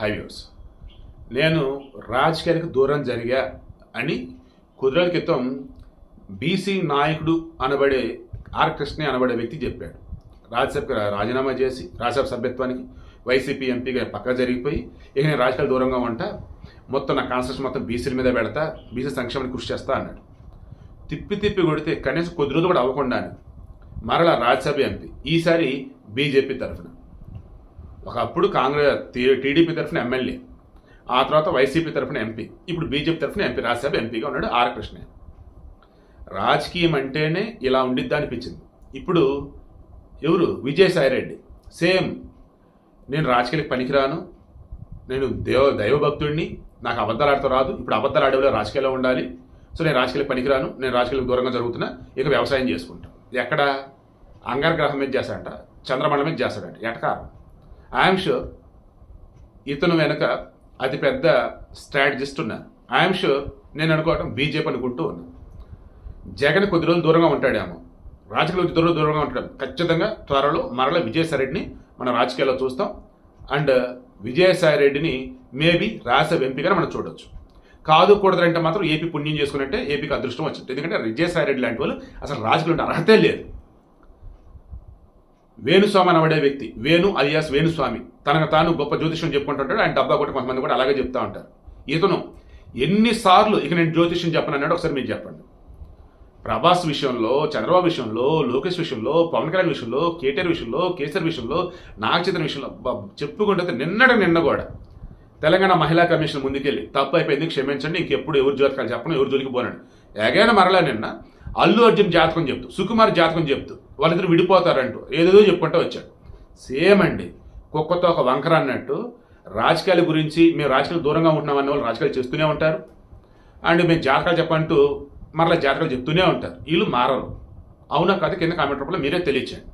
హైవ్యూస్ నేను రాజకీయాలకు దూరం జరిగా అని కుదిరేల క్రితం బీసీ నాయకుడు అనబడే ఆర్ కృష్ణ అనబడే వ్యక్తి చెప్పాడు. రాజ్యసభకి రాజీనామా చేసి రాజ్యసభ సభ్యత్వానికి వైసీపీ ఎంపీగా పక్క జరిగిపోయి ఇక నేను రాజకీయాలు దూరంగా ఉంటా మొత్తం నా కాన్స్టిట్యూషన్ మొత్తం బీసీల మీద పెడతా బీసీ సంక్షేమానికి కృషి చేస్తా అన్నాడు. తిప్పి తిప్పి కొడితే కనీసం కొద్ది రోజులు కూడా అవ్వకుండా మరలా రాజ్యసభ ఎంపీ ఈసారి బీజేపీ తరఫున. ఒకప్పుడు కాంగ్రెస్ టీడీపీ తరఫున ఎమ్మెల్యే ఆ తర్వాత వైసీపీ తరఫున ఎంపీ ఇప్పుడు బీజేపీ తరఫున ఎంపీ రాజ్యసభ ఎంపీగా ఉన్నాడు ఆరకృష్ణ రాజకీయం అంటేనే ఇలా ఉండిద్దా అనిపించింది. ఇప్పుడు ఎవరు? విజయసాయిరెడ్డి. సేమ్ నేను రాజకీయాలకు పనికిరాను నేను దేవ దైవభక్తుడిని నాకు అబద్ధాలు రాదు ఇప్పుడు అబద్ధాలు ఆడేవాళ్ళు రాజకీయాల్లో ఉండాలి సో నేను రాజకీయాలకు పనికిరాను నేను రాజకీయాలకు దూరంగా జరుగుతున్నా ఇక వ్యవసాయం చేసుకుంటా. ఎక్కడ? అంగారగ్రహం మీద చేస్తాడంట చంద్రమండలం మీద చేస్తాడంట ఎటకారం ఐఎమ్ షూర్ ఇతను వెనుక అతిపెద్ద స్ట్రాటజిస్ట్ ఉన్నా ఐఎమ్ షూర్ నేను అనుకోవటం బీజేపీ అనుకుంటూ ఉన్నా జగన్ కొద్ది రోజులు దూరంగా ఉంటాడేమో. రాజకీయాలు కొద్ది దూరంగా ఉంటాడు. ఖచ్చితంగా త్వరలో మరల విజయసాయిరెడ్డిని మన రాజకీయాల్లో చూస్తాం. అండ్ విజయసాయిరెడ్డిని మేబీ రాజ్యసభ ఎంపీగా మనం చూడొచ్చు. కాదు కూడదంటే మాత్రం ఏపీ పుణ్యం చేసుకున్నట్టే ఏపీకి అదృష్టం వచ్చింది. ఎందుకంటే విజయసాయిరెడ్డి లాంటి వాళ్ళు అసలు రాజకీయాలు అర్హతే లేదు. వేణుస్వామి అనబడే వ్యక్తి వేణు అలియాస్ వేణుస్వామి తనకు తాను గొప్ప జ్యోతిష్యం చెప్పుకుంటుంటాడు. ఆయన డబ్బా కూడా కొంతమంది కూడా అలాగే చెప్తా ఉంటారు. ఇతను ఎన్నిసార్లు ఇక నేను జ్యోతిష్యం చెప్పను అన్నాడు ఒకసారి మీరు చెప్పండి. ప్రభాస్ విషయంలో చంద్రబాబు విషయంలో లోకేష్ విషయంలో పవన్ కళ్యాణ్ విషయంలో కేటీఆర్ విషయంలో కేసీఆర్ విషయంలో నాగచంద్ర విషయంలో చెప్పుకుంటే నిన్నడ నిన్న కూడా తెలంగాణ మహిళా కమిషన్ ముందుకెళ్ళి తప్పు అయిపోయింది క్షమించండి ఇంకెప్పుడు ఎవరు జాతకాలు చెప్పను ఎవరు జోలికి పోనండి ఎగైన మరలా నిన్న అల్లు అర్జున్ జాతకం చెప్తూ సుకుమార్ జాతకం చెప్తూ వాళ్ళిద్దరు విడిపోతారంటూ ఏదేదో చెప్పుకుంటూ వచ్చాడు. సేమ్ అండి. కుక్కతో ఒక వంకర అన్నట్టు రాజకీయాల గురించి మేము రాజకీయాలు దూరంగా ఉంటున్నాం అన్న వాళ్ళు రాజకీయాలు చేస్తూనే ఉంటారు. అండ్ మేము జాతకాలు చెప్పంటూ మరలా జాతకాలు చెప్తూనే ఉంటారు. వీళ్ళు మారరు. అవునా కాదు? కింద కామెంట్ రూపంలో మీరే తెలియచేయండి.